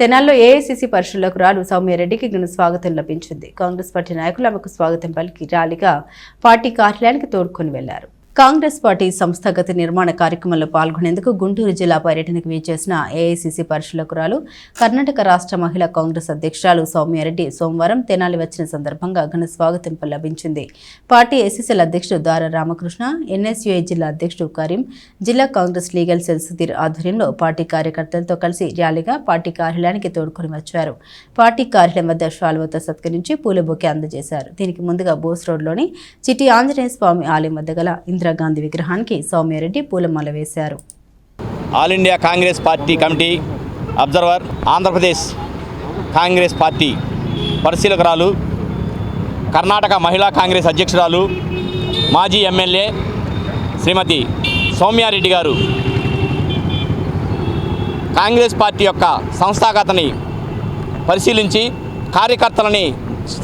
తెనాల్లో ఏఐసీసీ పరిషత్లకు రాలు సౌమ్యారెడ్డికి ఘన స్వాగతం లభించింది. కాంగ్రెస్ పార్టీ నాయకులు ఆమెకు స్వాగతం పలికి ర్యాలీగా పార్టీ కార్యాలయానికి తోడుకొని వెళ్ళారు. కాంగ్రెస్ పార్టీ సంస్థాగత నిర్మాణ కార్యక్రమంలో పాల్గొనేందుకు గుంటూరు జిల్లా పర్యటనకు వీచేసిన ఏఐసిసి పరిశీలకురాలు కర్ణాటక రాష్ట్ర మహిళా కాంగ్రెస్ అధ్యక్షురాలు సౌమ్యారెడ్డి సోమవారం తెనాలి వచ్చిన సందర్భంగా ఘన స్వాగతం లభించింది పార్టీ ఏసీసీల అధ్యక్షుడు దార రామకృష్ణ ఎన్ఎస్యుఐ జిల్లా అధ్యక్షుడు కరీం జిల్లా కాంగ్రెస్ లీగల్ సెల్ సుధీర్ ఆధ్వర్యంలో పార్టీ కార్యకర్తలతో కలిసి ర్యాలీగా పార్టీ కార్యాలయానికి తోడుకొని వచ్చారు. పార్టీ కార్యాలయం వద్ద షాల్వతో సత్కరించి పూల బొకే అందజేశారు. దీనికి ముందుగా బోస్ రోడ్లోని చిటి ఆంజనేయ స్వామి ఆలయం వద్ద గల ఇంద్ర ఇందిరాగాంధీ విగ్రహానికి సౌమ్యారెడ్డి పూలమాల వేశారు. All India Congress party committee observer Andhra Pradesh Congress party పరిశీలకురాలు Karnataka మహిళా కాంగ్రెస్ అధ్యక్షురాలు మాజీ ఎమ్మెల్యే శ్రీమతి సౌమ్యారెడ్డి గారు. కాంగ్రెస్ పార్టీ యొక్క సంస్థాగతని పరిశీలించి కార్యకర్తలని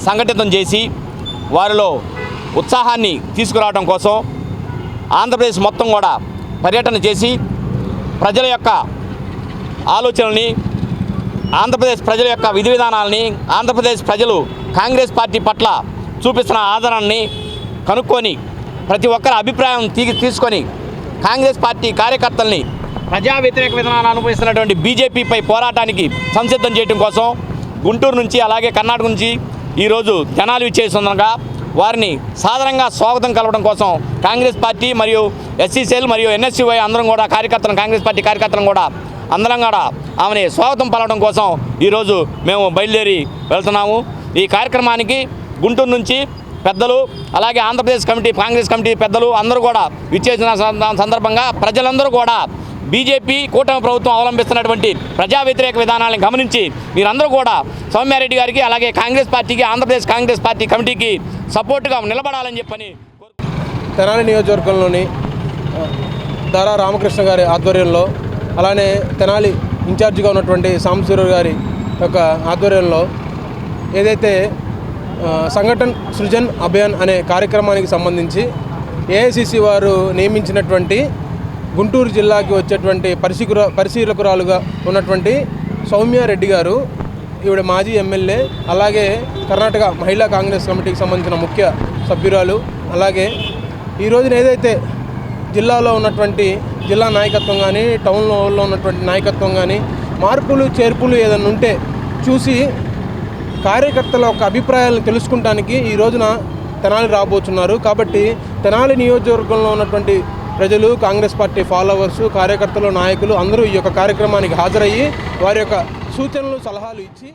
సంఘటితం చేసి వారిలో ఉత్సాహాన్ని తీసుకురావడం కోసం ఆంధ్రప్రదేశ్ మొత్తం కూడా పర్యటన చేసి ప్రజల యొక్క ఆలోచనల్ని ఆంధ్రప్రదేశ్ ప్రజల యొక్క విధి విధానాలని ఆంధ్రప్రదేశ్ ప్రజలు కాంగ్రెస్ పార్టీ పట్ల చూపిస్తున్న ఆదరణని కనుక్కొని ప్రతి ఒక్కరి అభిప్రాయం తీ తీసుకొని కాంగ్రెస్ పార్టీ కార్యకర్తల్ని ప్రజా వ్యతిరేక విధానాన్ని అనుభవిస్తున్నటువంటి బీజేపీపై పోరాటానికి సంసిద్ధం చేయడం కోసం గుంటూరు నుంచి అలాగే కర్ణాటక నుంచి ఈరోజు జనాలు ఇచ్చేస్తుండగా వారిని సాధారణంగా స్వాగతం కలవడం కోసం కాంగ్రెస్ పార్టీ మరియు ఎస్సీసీఎల్ మరియు ఎన్ఎస్సీవై అందరం కూడా కార్యకర్తలను కాంగ్రెస్ పార్టీ కార్యకర్తలను కూడా అందరం కూడా ఆమెని స్వాగతం పలవడం కోసం ఈరోజు మేము బయలుదేరి వెళ్తున్నాము. ఈ కార్యక్రమానికి గుంటూరు నుంచి పెద్దలు అలాగే ఆంధ్రప్రదేశ్ కమిటీ కాంగ్రెస్ కమిటీ పెద్దలు అందరూ కూడా విచ్చేసిన సందర్భంగా ప్రజలందరూ కూడా బీజేపీ కూటమి ప్రభుత్వం అవలంబిస్తున్నటువంటి ప్రజా వ్యతిరేక విధానాలను గమనించి మీరందరూ కూడా సౌమ్యారెడ్డి గారికి అలాగే కాంగ్రెస్ పార్టీకి ఆంధ్రప్రదేశ్ కాంగ్రెస్ పార్టీ కమిటీకి సపోర్టుగా నిలబడాలని చెప్పని తెనాలి నియోజకవర్గంలోని దారా రామకృష్ణ గారి ఆధ్వర్యంలో అలానే తెనాలి ఇన్ఛార్జిగా ఉన్నటువంటి సాంబశివరావు గారి యొక్క ఆధ్వర్యంలో ఏదైతే సంఘటన సంఘటన్ సృజన్ అభియాన్ అనే కార్యక్రమానికి సంబంధించి ఏఐసిసి వారు నియమించినటువంటి గుంటూరు జిల్లాకి వచ్చేటువంటి పరిశీకుర పరిశీలకురాలుగా ఉన్నటువంటి సౌమ్యారెడ్డి గారు ఈవిడ మాజీ ఎమ్మెల్యే అలాగే కర్ణాటక మహిళా కాంగ్రెస్ కమిటీకి సంబంధించిన ముఖ్య సభ్యురాలు అలాగే ఈ రోజున ఏదైతే జిల్లాలో ఉన్నటువంటి జిల్లా నాయకత్వం కానీ టౌన్లో ఉన్నటువంటి నాయకత్వం కానీ మార్పులు చేర్పులు ఏదైనా ఉంటే చూసి కార్యకర్తల యొక్క అభిప్రాయాలను తెలుసుకుంటానికి ఈ రోజున తెనాలి రాబోతున్నారు. కాబట్టి తెనాలి నియోజకవర్గంలో ఉన్నటువంటి ప్రజలు కాంగ్రెస్ పార్టీ ఫాలోవర్స్ కార్యకర్తలు నాయకులు అందరూ ఈ యొక్క కార్యక్రమానికి హాజరయ్యి వారి యొక్క సూచనలు సలహాలు ఇచ్చి